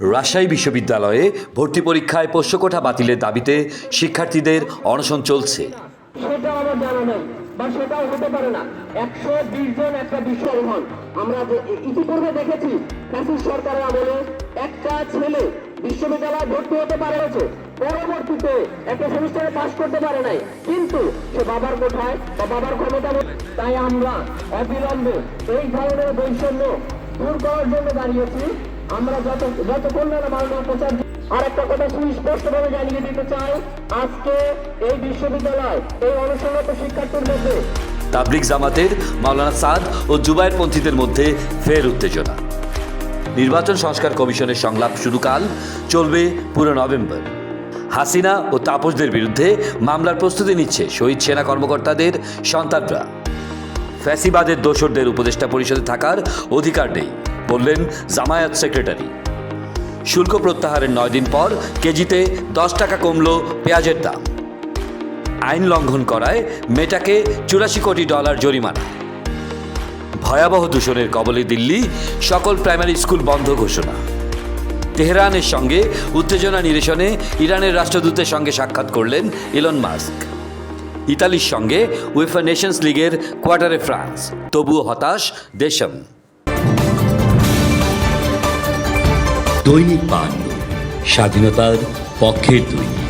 রাজশাহী বিশ্ববিদ্যালয়ে ভর্তি পরীক্ষায় পোষ্যকোঠা বাতিলের দাবিতে শিক্ষার্থীদের অনশন চলছে। সেটাও আমার জানা নেই, বা সেটাও হতে পারে না। একশো বিশ জন একটা ইতিপূর্বে দেখেছি ফ্যাসিস সরকারের আমলে একটা ছেলে বিশ্ববিদ্যালয়ে ভর্তি হতে পারেছে পরবর্তীতে একটা সেমিস্টারে পাশ করতে পারে নাই। কিন্তু সে বাবার কোঠায় বা বাবার ক্ষমতা তাই আমরা অবিলম্বে এই ধরনের বৈষম্য দূর জন্য দাঁড়িয়েছি। আমরা যত না মাননীয় প্রচার আর একটা কথা জানিয়ে দিতে চাই, আজকে এই বিশ্ববিদ্যালয়, এই শিক্ষার্থীর মধ্যে তাবলিক জামাতের মাওলানা সাদ ও জুবায়ের পন্থীদের মধ্যে ফের উত্তেজনা। নির্বাচন সংস্কার কমিশনের সংলাপ শুরু কাল, চলবে পুরো নভেম্বর। হাসিনা ও তাপসদের বিরুদ্ধে মামলার প্রস্তুতি নিচ্ছে শহীদ সেনা কর্মকর্তাদের সন্তানরা। ফ্যাসিবাদের দোসরদের উপদেষ্টা পরিষদে থাকার অধিকার নেই, বললেন জামায়াত সেক্রেটারি। শুল্ক প্রত্যাহারের নয় দিন পর কেজিতে দশ টাকা কমল পেঁয়াজের দাম। আইন লঙ্ঘন করায় মেটাকে চুরাশি কোটি ডলার জরিমানা। ভয়াবহ দূষণের কবলে দিল্লি সকল প্রাইমারি স্কুল বন্ধ ঘোষণা। তেহরানের সঙ্গে উত্তেজনা নিরসনে ইরানের রাষ্ট্রদূতের সঙ্গে সাক্ষাৎ করলেন ইলন মাস্ক। ইতালির সঙ্গে উয়েফা নেশনস লিগের কোয়ার্টারে ফ্রান্স তবুও হতাশ দেশম। দৈনিক পান স্বাধীনতার পক্ষের দৈনিক।